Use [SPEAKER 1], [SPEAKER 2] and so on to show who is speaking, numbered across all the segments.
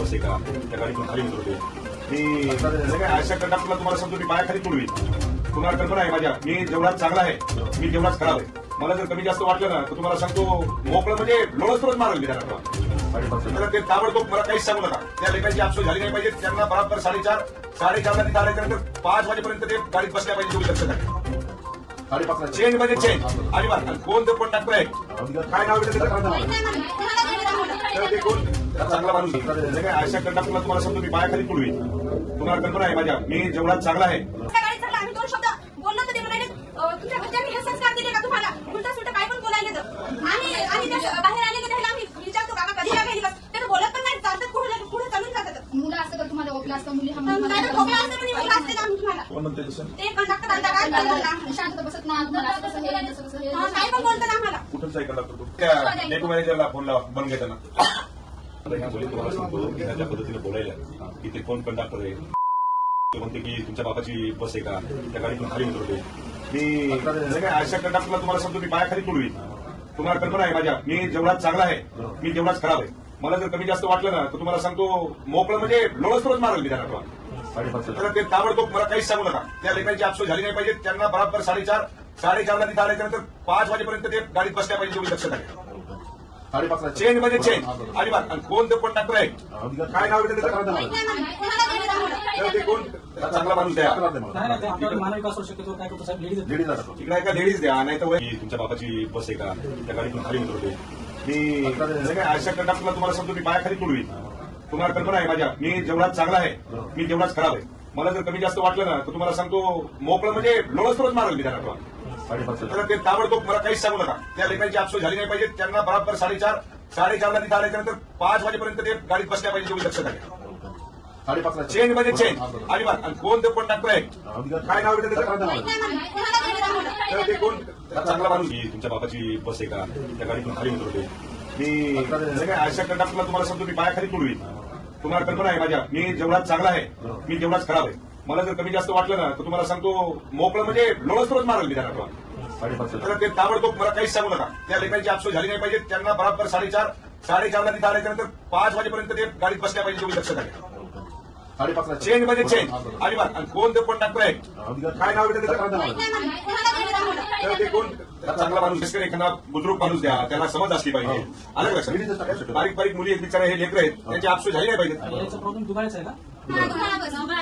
[SPEAKER 1] कसे का? त्या गाडीतून खाली उतरते मी काय कंडक्टरला तुम्हाला सांगतो मी पाया खाली तुडवी पुन्हा कल्पना आहे माझ्या? मी जेवढाच चांगला आहे मी जेवढाच खराब आहे. मला जर कमी जास्त वाटलं ना तर तुम्हाला सांगतो मोकळं म्हणजे लोळसरच मारल मी ते ताबडतोब मला काहीच सांगू नका. त्या लेखाची आपसो झाली नाही पाहिजे त्यांना बराबर साडेचार साडेचारला तिथे आल्यानंतर पाच वाजेपर्यंत ते गाडीत बसल्या पाहिजे तुम्ही लक्षात आहे
[SPEAKER 2] साडेपाचला
[SPEAKER 1] चेंज म्हणजे चेंज आणि कोण तर कोण टाकतोय? काय नाव तर ते कोण? चांगला माणूस आहे. जे काय अशा कंडक्टरला तुम्हाला सांगतो मी पायाखाली तुडवी तुम्हाला कल्पना आहे माझ्या. मी जेवढा चांगला आहे.
[SPEAKER 3] त्या गाडीत चढला आम्ही दोन शब्द बोललो तर ते म्हणाले अं, तुमच्या घरच्यांनी हे संस्कार दिले का तुम्हाला? उलटा सुलटा काय पण बोलायले तर आणि आणि त्या बाहेर आले की त्याला आम्ही विचारतो काका कधी लागायली बस. ते बोलत पण नाही चालतात पुढे पुढे चालून जातात
[SPEAKER 4] मुलं असतं का तुम्हाला? ओपला असतं मुली हा
[SPEAKER 3] तर नाही तर खोकला असतं. म्हणे, मुलं असते का आम्ही तुम्हाला
[SPEAKER 2] कोण म्हणते तसं?
[SPEAKER 3] ते कंडक्टर आलता काय बोलला
[SPEAKER 4] शांत बसत नाही तुम्हाला असं कसं हे तसं कसं हे
[SPEAKER 3] हा, काय पण बोलतात आम्हाला.
[SPEAKER 1] कुठूनच आहे कंडक्टर तो? त्या नेटू मॅनेजरला फोन लावा बन घेताना. ह्या मुली तुम्हाला सांगतो की पद्धतीने बोलायला की ते कोण कंडक्टर आहे? ते म्हणते की तुमच्या बापाची बस आहे का? त्या गाडीतून खाली उतरवते. मी अशा कंडक्टरला तुम्हाला सांगतो मी पायाखाली तुडवी तुम्हाला कल्पना आहे माझ्या. मी जेवढा चांगला आहे मी जेवढाच खराब आहे. मला जर कमी जास्त वाटलं ना तर तुम्हाला सांगतो मोकळं म्हणजे लोळच रोज मारेल मी तर ते ताबडतोब मला काहीच सांगू नका. त्या लेखांची आपसो झाली नाही पाहिजे. त्यांना बरोबर साडेचार साडेचारला तिथे आल्याच्यानंतर पाच वाजेपर्यंत ते गाडीत बसल्या पाहिजे जेवढी लक्षात आहे चेंज म्हणजे चेंज अजिबात आणि कोण तो कोण काय नाव आहे त्याचं? तर ते कोण? चांगला माणूस द्या तिकडे एका लेडीज द्या नाही तर की तुमच्या बापाची बस आहे का? त्या गाडीतून खाली उतरवते मी काय कंडक्टरला तुम्हाला सांगतो मी तुम्हाला कल्पना आहे माझ्या. मी जेवढा चांगला आहे मी जेवढाच खराब आहे. मला जर कमी जास्त वाटलं ना तर तुम्हाला सांगतो मोकळं म्हणजे रोज मारेल मी
[SPEAKER 2] साडेपाचला
[SPEAKER 1] तर ते ताबडतोब मला काहीच सांगू नका. त्या लेखांची आपसो झाली नाही पाहिजे. त्यांना बरोबर साडेचार साडेचारला तिथे आल्याच्यानंतर पाच वाजेपर्यंत ते गाडीत बसल्या पाहिजे जेवढी लक्षात आहे
[SPEAKER 2] साडेपाचला
[SPEAKER 1] चेंज म्हणजे चेंज. अजिबात आणि कोण तो कोण टाकतोय काय नाव आहे? तर ते कोण? चांगला माणूस तुमच्या बापाची बस आहे का? त्या गाडीतून खाली उतरवते मी अशा कंडक्टरला तुम्हाला सांगतो मी पायाखाली तुडवी तुम्हाला कल्पना आहे माझ्या. मी जेवढा चांगला आहे मी जेवढाच खराब आहे. मला जर कमी जास्त वाटलं ना तर तुम्हाला सांगतो मोकळं म्हणजे लोळच रोज मारेल मी त्यांना
[SPEAKER 2] साडेपाचला
[SPEAKER 1] तर ते ताबडतोब मला काहीच सांगू नका. त्या लेखांची आपसो झाली नाही पाहिजे. त्यांना बरोबर साडेचार साडेचारला तिथे आल्याच्यानंतर पाच वाजेपर्यंत ते गाडीत बसल्या पाहिजे जेवढी लक्षात आहे
[SPEAKER 2] साडेपाचला.
[SPEAKER 1] चेंज म्हणजे चेंज अजिबात आणि कोण तो कोण टाकतोय? काय नाव? तर ते कोण? चांगला माणूस दिसतो एखादा बुद्रुक माणूस द्या त्याला समज असली पाहिजे. आलं का लक्षात? बारीक बारीक मुली एक बिचारा हे लेकर आहेत त्यांची आपसो झाली नाही पाहिजे.
[SPEAKER 5] याचा प्रॉब्लेम दुधायचा आहे का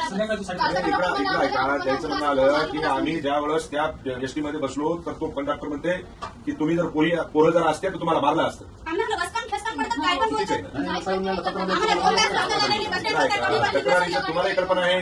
[SPEAKER 5] संध्याकाळची
[SPEAKER 1] इकडं
[SPEAKER 5] साडी
[SPEAKER 1] इकडं ऐका त्याचं म्हणणं आलं की आम्ही ज्या वेळेस त्या एसटी मध्ये बसलो तर तो कंडक्टर म्हणते की तुम्ही जर पोरी पोरं जर असते तर तुम्हाला मारलं असतं.
[SPEAKER 3] आम्हाला बसकान खेचकान पडतात काय पण
[SPEAKER 1] ठीक
[SPEAKER 3] बोलतात.
[SPEAKER 1] आहे
[SPEAKER 3] आम्हाला बोलतात
[SPEAKER 1] इकडं ऐका
[SPEAKER 3] तुम्हाला
[SPEAKER 1] तक्रारीचं तुम्हाला कल्पना आहे.